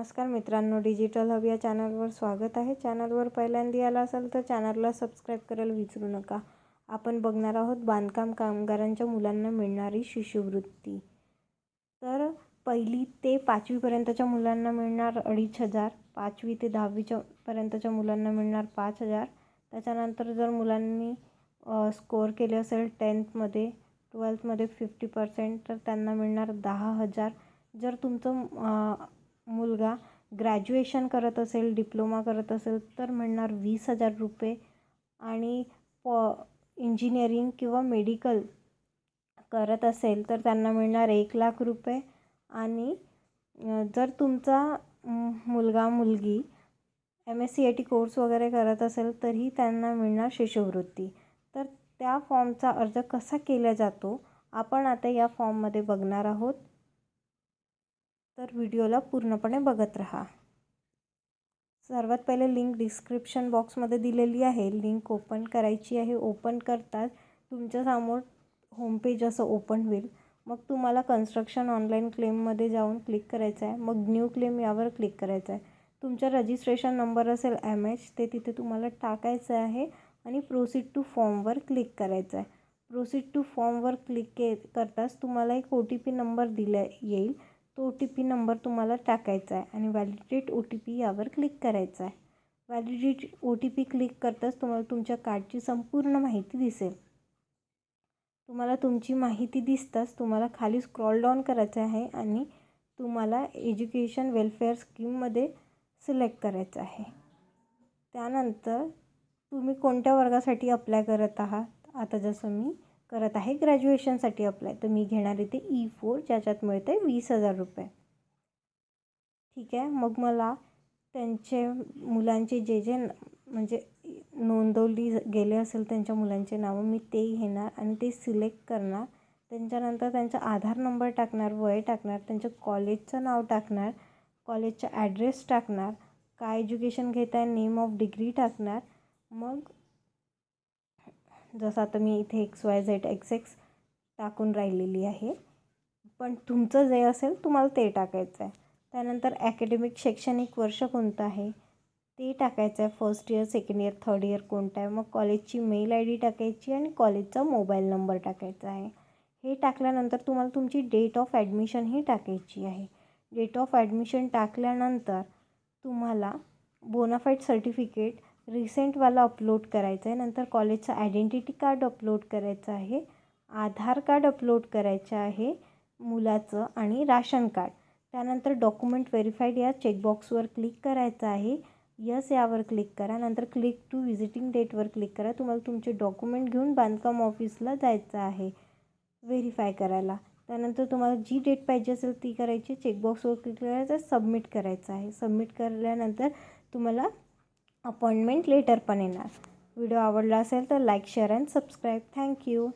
नमस्कार मित्रांनो digital hub या चॅनलवर स्वागत आहे. चॅनलवर पहिल्यांदा आला असाल तर चॅनलला सबस्क्राईब करायला विसरू नका. आपण बघणार आहोत बांधकाम कामगारांच्या मुलांना मिळणारी शिष्यवृत्ती. तर पहिली ते पाचवीपर्यंतच्या मुलांना मिळणार अडीच हजार पाचवी ते दहावीच्या पर्यंतच्या मुलांना मिळणार पाच हजार. त्याच्यानंतर जर मुलांनी स्कोअर केले असेल टेन्थमध्ये ट्वेल्थमध्ये फिफ्टी पर्सेंट तर त्यांना मिळणार दहा हजार. जर तुमचं मुलगा ग्रॅज्युएशन करत असेल डिप्लोमा करत असेल तर मिळणार वीस हजार रुपये. आणि प इंजिनिअरिंग किंवा मेडिकल करत असेल तर त्यांना मिळणार एक लाख रुपये. आणि जर तुमचा मुलगा मुलगी M S C I T course वगैरे करत असेल तरीही त्यांना मिळणार शिष्यवृत्ती. तर त्या फॉर्मचा अर्ज कसा केला जातो आपण आता या फॉर्ममध्ये बघणार आहोत. तर व्हिडिओला पूर्णपणे बघत राहा. सर्वात पहिले लिंक डिस्क्रिप्शन बॉक्समध्ये दिलेली आहे. लिंक ओपन करायची आहे. ओपन करताच तुमच्यासमोर होमपेज असं ओपन होईल. मग तुम्हाला कन्स्ट्रक्शन ऑनलाईन क्लेममध्ये जाऊन क्लिक करायचं आहे. मग न्यू क्लेम यावर क्लिक करायचं आहे. तुमचा रजिस्ट्रेशन नंबर असेल एम एच ते तिथे तुम्हाला टाकायचं आहे आणि प्रोसीड टू फॉर्मवर क्लिक करायचं आहे. प्रोसीड टू फॉर्मवर क्लिक के करताच तुम्हाला एक ओ टी पी नंबर दिला येईल. तो ओ टी पी नंबर तुम्हाला टाकायचा आहे आणि व्हॅलिडेट ओ टी पी यावर क्लिक करायचा आहे. Validate O T P click करताच तुम्हाला तुमच्या कार्डची संपूर्ण माहिती दिसेल. तुम्हाला तुमची माहिती दिसताच तुम्हाला खाली स्क्रॉल डाऊन करायचं आहे आणि तुम्हाला एज्युकेशन वेलफेअर स्कीममध्ये सिलेक्ट करायचं आहे. त्यानंतर तुम्ही कोणत्या वर्गासाठी अप्लाय करत आहात? आता जसं मी करत आहे. ग्रॅज्युएशनसाठी अप्लाय तर मी घेणार इथे ई फोर ज्याच्यात मिळते वीस हजार रुपये. ठीक आहे. मग मला त्यांचे मुलांचे जे जे म्हणजे नोंदवली गेले असेल त्यांच्या मुलांचे नावं मी ते घेणार आणि ते सिलेक्ट करणार. त्यांच्यानंतर त्यांचा आधार नंबर टाकणार वय टाकणार त्यांच्या कॉलेजचं नाव टाकणार कॉलेजचा ॲड्रेस टाकणार काय एज्युकेशन घेत आहे नेम ऑफ डिग्री टाकणार. मग जसं आता मी इथे X Y Z X X टाकून राहिलेली आहे. पण तुमचं जे असेल तुम्हाला ते टाकायचं आहे. त्यानंतर ॲकॅडमिक शैक्षणिक वर्ष कोणतं आहे? ते टाकायचं आहे. First year second year third year कोणतं आहे? मग कॉलेजची मेल आय डी टाकायची आणि कॉलेजचा मोबाईल नंबर टाकायचा आहे. हे टाकल्यानंतर तुम्हाला तुमची डेट ऑफ ॲडमिशन ही टाकायची आहे. डेट ऑफ ॲडमिशन टाकल्यानंतर तुम्हाला बोनाफाईड सर्टिफिकेट रिसेंटवाला अपलोड करायचं आहे. नंतर कॉलेजचं आयडेंटिटी कार्ड अपलोड करायचं आहे. आधार कार्ड अपलोड करायचं आहे मुलाचं आणि राशन कार्ड त्यानंतर डॉक्युमेंट व्हेरीफाईड या चेकबॉक्सवर क्लिक करायचं आहे. यस यावर क्लिक करा. नंतर क्लिक टू विजिटिंग डेटवर क्लिक करा. तुम्हाला तुमचे डॉक्युमेंट घेऊन बांधकाम ऑफिसला जायचं आहे. व्हेरीफाय करायला. त्यानंतर तुम्हाला जी डेट पाहिजे असेल ती करायची. चेकबॉक्सवर क्लिक करायचं सबमिट करायचं आहे. सबमिट केल्यानंतर तुम्हाला अपॉइंटमेंट लेटर पण येणार. व्हिडिओ आवडला असेल तर like share and subscribe. Thank you